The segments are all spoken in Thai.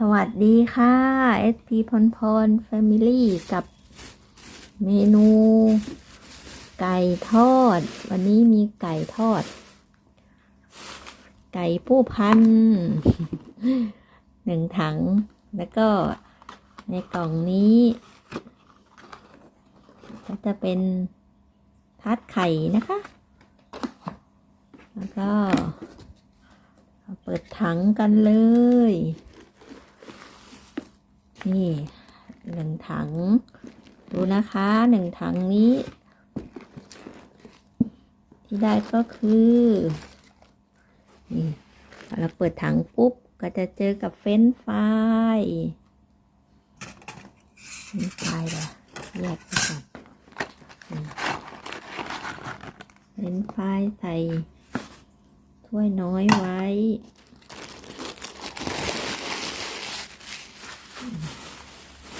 สวัสดีค่ะ SP พรพร Family กับเมนู ไก่ทอด วันนี้มีไก่ทอด ไก่ผู้พันหนึ่งถัง แล้วก็ในกล่องนี้ ก็จะเป็นทัดไข่นะคะ แล้วก็เอาเปิดถังกันเลย นี่หนึ่งถัง ดูนะคะหนึ่งถังนี้ ที่ได้ก็คือนี่พอเราเปิดถังปุ๊บ ก็จะเจอกับเฟรนช์ฟรายเฟรนช์ฟรายเหรอแยกไปก่อนเฟรนช์ฟใส่ถ้วยน้อยไว้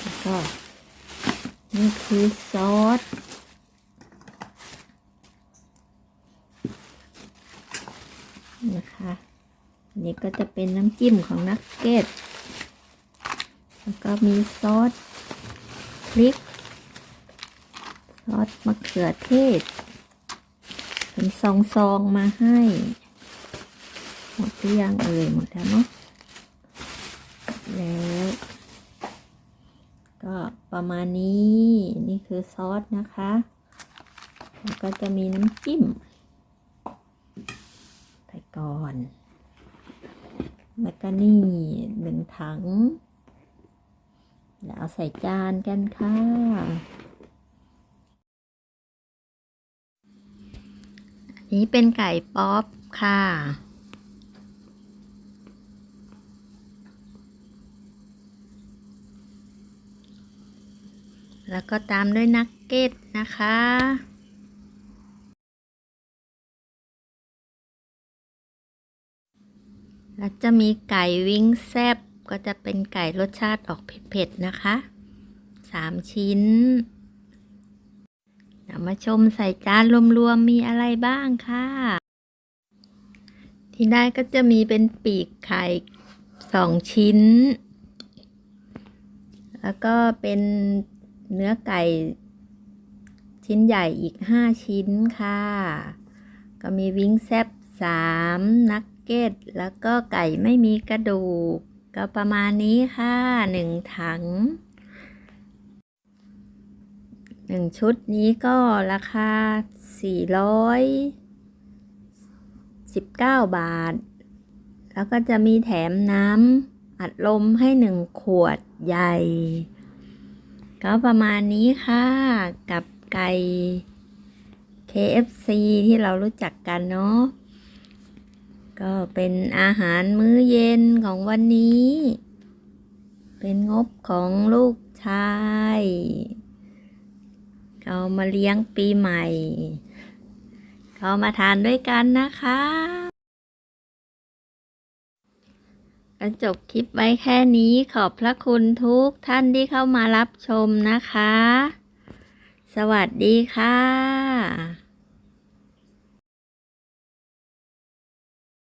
แล้ว ก็นี่คือซอส นะคะอันนี้ก็จะเป็นน้ำจิ้มของนักเก็ต แล้วก็มีซอสพริก ซอสมะเขือเทศ เป็นซองๆมาให้ หมดหรือยังเอ่ยหมดแล้วเนาะแล้ว ประมาณนี้นี่คือซอสนะคะแล้วก็จะมีน้ำจิ้มไปก่อน แล้วก็นี่หนึ่งถังเดี๋ยวเอาใส่จานกันค่ะอันนี้เป็นไก่ป๊อปค่ะ แล้วก็ตามด้วยนักเก็ตนะคะ แล้วจะมีไก่วิงแซบก็จะเป็นไก่รสชาติออกเผ็ดๆนะคะสามชิ้นเดี๋ยวมาชมใส่จานรวมๆมีอะไรบ้างค่ะ ที่ได้ก็จะมีเป็นปีกไข่สองชิ้น แล้วก็เป็น เนื้อไก่ชิ้นใหญ่อีกห้าชิ้นค่ะ ก็มีวิงแซบสามนักเก็ต แล้วก็ไก่ไม่มีกระดูก ก็ประมาณนี้ค่ะหนึ่งถังหนึ่งชุดนี้ก็ราคาสี่ร้อยสิบเก้าบาท แล้วก็จะมีแถมน้ำอัดลมให้หนึ่งขวดใหญ่ ก็ประมาณนี้ค่ะ กับไก่ KFC ที่เรารู้จักกันเนาะก็เป็นอาหารมื้อเย็นของวันนี้ เป็นงบของลูกชายเขามาเลี้ยงปีใหม่ เขามาทานด้วยกันนะคะ ก็จบคลิปไว้แค่นี้ขอบพระคุณทุกท่านที่เข้ามารับชมนะคะ สวัสดีค่ะ